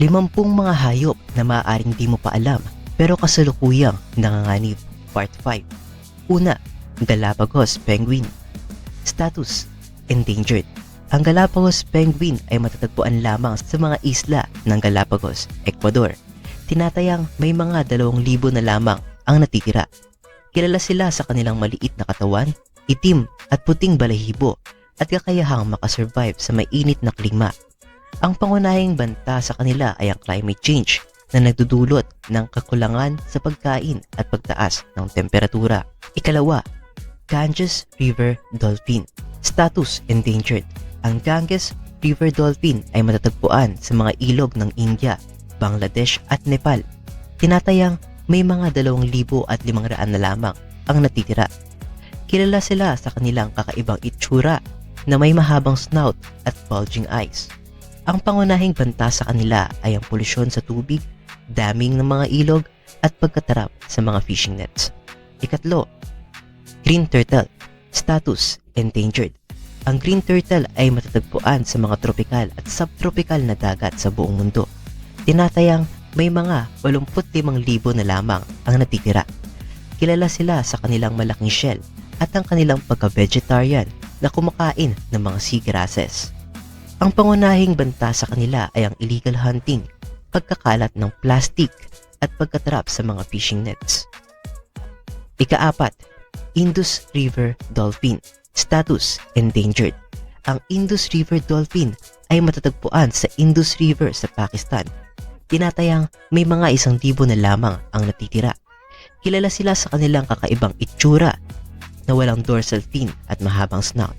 Limampung mga hayop na maaaring di mo pa alam pero kasalukuyang nanganganib. Part 5. Una, Galapagos Penguin. Status, Endangered. Ang Galapagos Penguin ay matatagpuan lamang sa mga isla ng Galapagos, Ecuador. Tinatayang may mga 2,000 na lamang ang natitira. Kilala sila sa kanilang maliit na katawan, itim at puting balahibo at kakayahang makasurvive sa mainit na klima. Ang pangunahing banta sa kanila ay ang climate change na nagdudulot ng kakulangan sa pagkain at pagtaas ng temperatura. Ikalawa, Ganges River Dolphin. Status Endangered. Ang Ganges River Dolphin ay matatagpuan sa mga ilog ng India, Bangladesh at Nepal. Tinatayang may mga 2,500 na lamang ang natitira. Kilala sila sa kanilang kakaibang itsura na may mahabang snout at bulging eyes. Ang pangunahing banta sa kanila ay ang polusyon sa tubig, daming ng mga ilog at pagkatarap sa mga fishing nets. Ikatlo, Green Turtle. Status, Endangered. Ang green turtle ay matatagpuan sa mga tropical at subtropical na dagat sa buong mundo. Tinatayang may mga 85,000 na lamang ang natitira. Kilala sila sa kanilang malaking shell at ang kanilang pagka-vegetarian na kumakain ng mga sea grasses. Ang pangunahing banta sa kanila ay ang illegal hunting, pagkakalat ng plastic at pagkatrap sa mga fishing nets. Ikaapat, Indus River Dolphin. Status Endangered. Ang Indus River Dolphin ay matatagpuan sa Indus River sa Pakistan. Tinatayang may mga isang libo na lamang ang natitira. Kilala sila sa kanilang kakaibang itsura na walang dorsal fin at mahabang snout.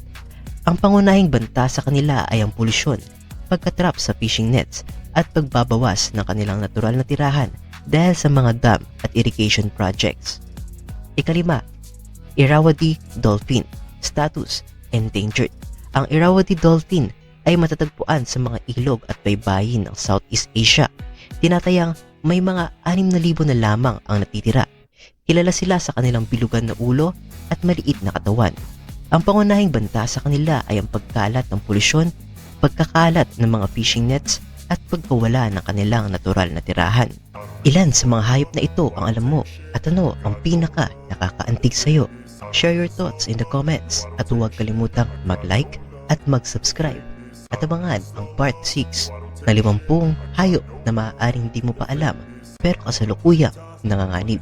Ang pangunahing banta sa kanila ay ang polusyon, pagkatrap sa fishing nets at pagbabawas ng kanilang natural na tirahan dahil sa mga dam at irrigation projects. Ikalima, Irrawaddy Dolphin. Status, Endangered. Ang Irrawaddy Dolphin ay matatagpuan sa mga ilog at baybayin ng Southeast Asia. Tinatayang may mga 6,000 na lamang ang natitira. Kilala sila sa kanilang bilugan na ulo at maliit na katawan. Ang pangunahing banta sa kanila ay ang pagkalat ng polusyon, pagkakalat ng mga fishing nets at pagkawala ng kanilang natural na tirahan. Ilan sa mga hayop na ito ang alam mo at ano ang pinaka nakakaantig sa'yo? Share your thoughts in the comments at huwag kalimutang mag-like at mag-subscribe at abangan ang part 6 na 50 hayop na maaaring di mo pa alam pero kasalukuyang nanganganib.